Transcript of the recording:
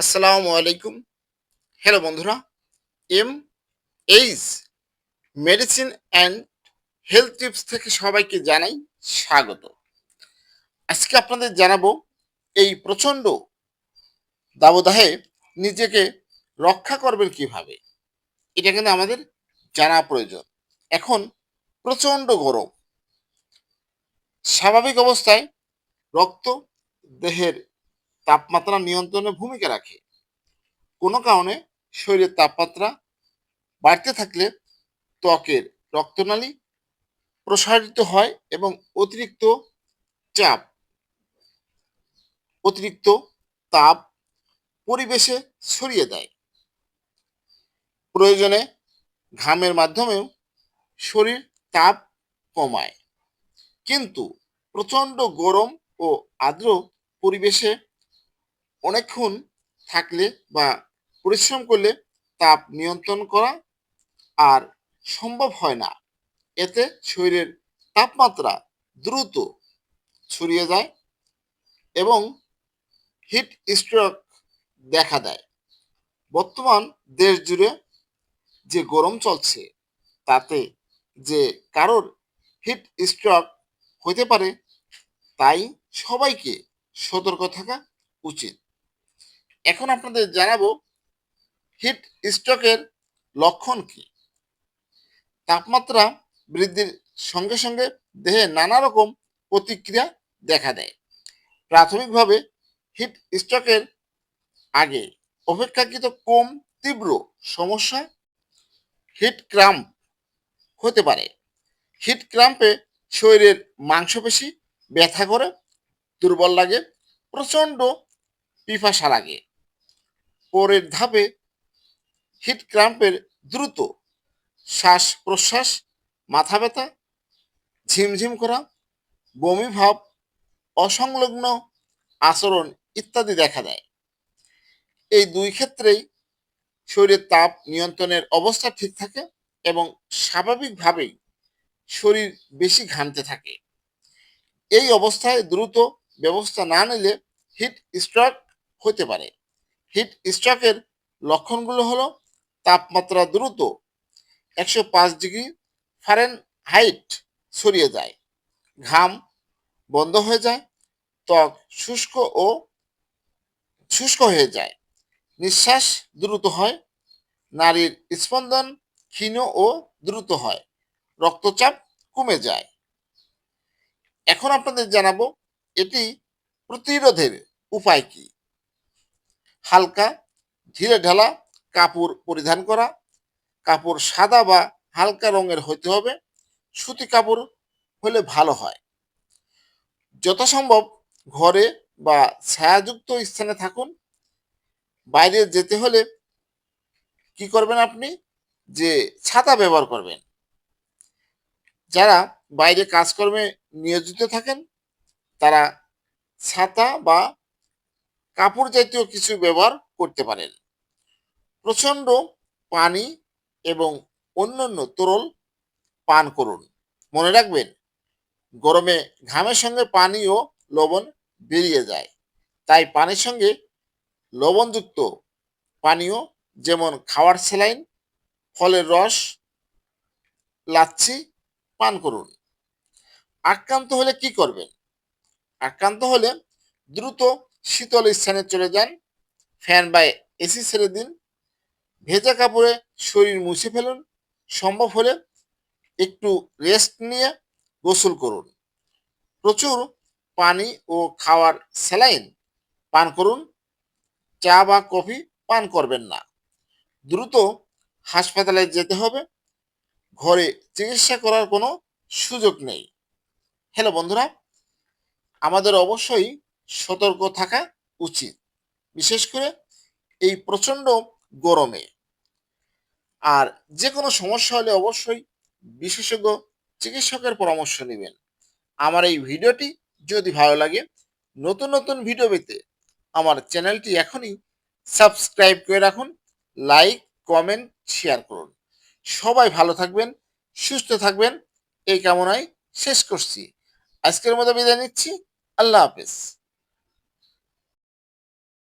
আসসালামু আলাইকুম। হ্যালো বন্ধুরা। M H medicine and health tips থেকে সবাইকে জানাই স্বাগত। আজকে আপনাদের জানাব এই প্রচণ্ড দাবদাহে নিজেকে রক্ষা করবেন কীভাবে? এটা কিন্তু আমাদের জানা প্রয়োজন। এখন প্রচণ্ড গরম। স্বাভাবিক অবস্থায় রক্ত দেহের তাপমাত্রা নিয়ন্ত্রণে ভূমিকা রাখে। কোনো কারণে শরীরের তাপমাত্রা বাড়তে থাকলে ত্বকের রক্তনালী প্রসারিত হয় এবং অতিরিক্ত চাপ, অতিরিক্ত তাপ পরিবেশে ছড়িয়ে দেয়। প্রয়োজনে ঘামের মাধ্যমেও শরীর তাপ কমায়। কিন্তু প্রচণ্ড গরম ও আর্দ্র পরিবেশে অনেকক্ষণ থাকলে বা পরিশ্রম করলে তাপ নিয়ন্ত্রণ করা আর সম্ভব হয় না। এতে শরীরের তাপমাত্রা দ্রুত ছড়িয়ে যায় এবং হিট স্ট্রোক দেখা দেয়। বর্তমান দেশ জুড়ে যে গরম চলছে, তাতে যে কারোর হিট স্ট্রোক হতে পারে, তাই সবাইকে সতর্ক থাকা উচিত। এখন আপনাদের জানাব হিট স্ট্রোকের লক্ষণ কি? তাপমাত্রা বৃদ্ধির সঙ্গে সঙ্গে দেহে নানা রকম প্রতিক্রিয়া দেখা দেয়। প্রাথমিকভাবে হিট স্ট্রোকের আগে অপেক্ষাকৃত কম তীব্র সমস্যা, হিট ক্রাম্প হতে পারে। হিট ক্রাম্পে শরীরের মাংসপেশি ব্যথা করে, দুর্বল লাগে, প্রচণ্ড পিপাসা লাগে। পরের ধাপে হিট ক্রাম্পের দ্রুত শ্বাস প্রশ্বাস, মাথা ব্যথা, ঝিমঝিম করা, বমি ভাব, অসংলগ্ন আচরণ ইত্যাদি দেখা দেয়। এই দুই ক্ষেত্রেই শরীরের তাপ নিয়ন্ত্রণের অবস্থা ঠিক থাকে এবং স্বাভাবিকভাবেই শরীর বেশি ঘামতে থাকে। এই অবস্থায় দ্রুত ব্যবস্থা না নিলে হিট স্ট্রোক হতে পারে। হিট স্ট্রোকের লক্ষণগুলো হলো তাপমাত্রা দ্রুত, একশো পাঁচ ডিগ্রি ফারেন হাইট ছড়িয়ে যায়, ঘাম বন্ধ হয়ে যায়, ত্বক শুষ্ক ও শুষ্ক হয়ে যায়, নিঃশ্বাস দ্রুত হয়, নারীর স্পন্দন ক্ষীণ ও দ্রুত হয়, রক্তচাপ কমে যায়। এখন আপনাদের জানাব এটি প্রতিরোধের উপায় কি? হালকা ধীরে ঢালা কাপড় পরিধান করা। কাপড় সাদা বা হালকা রঙের হতে হবে। সুতি কাপড় হলে ভালো হয়। যথাসম্ভব ঘরে বা ছায়াযুক্ত স্থানে থাকুন। বাইরে যেতে হলে কি করবেন আপনি? যে ছাতা ব্যবহার করবেন। যারা বাইরে কাজকর্মে নিয়োজিত থাকেন, তারা ছাতা বা কাপড় জাতীয় কিছু ব্যবহার করতে পারেন। প্রচণ্ড পানি এবং অন্যান্য তরল পান করুন। মনে রাখবেন, গরমে ঘামের সঙ্গে পানি ও লবণ বেরিয়ে যায়। তাই পানির সঙ্গে লবণযুক্ত পানীয় যেমন খাওয়ার সেলাইন ফলের রস, লাচ্ছি পান করুন। আক্রান্ত হলে কি করবেন? আক্রান্ত হলে দ্রুত শীতল স্থানে চলে যান। ফ্যান বা এসি ছেড়ে দিন। ভেজা কাপড়ে শরীর মুছে ফেলুন। সম্ভব হলে একটু রেস্ট নিয়ে গোসল করুন। প্রচুর পানি ও খাওয়ার স্যালাইন পান করুন। চা বা কফি পান করবেন না। দ্রুত হাসপাতালে যেতে হবে। ঘরে চিকিৎসা করার কোনো সুযোগ নেই। হ্যালো বন্ধুরা, আমাদের অবশ্যই সতর্ক থাকা উচিত। বিশেষ করে এই প্রচণ্ড গরমে। আর যে কোনো সমস্যা হলে অবশ্যই বিশেষজ্ঞ চিকিৎসকের পরামর্শ নেবেন। আমার এই ভিডিওটি যদি ভালো লাগে, নতুন নতুন ভিডিও পেতে আমার চ্যানেলটি এখনই সাবস্ক্রাইব করে রাখুন, লাইক, কমেন্ট, শেয়ার করুন। সবাই ভালো থাকবেন, সুস্থ থাকবেন, এই কামনায় শেষ করছি। আজকের মতো বিদায় নিচ্ছি। আল্লাহ হাফেজ।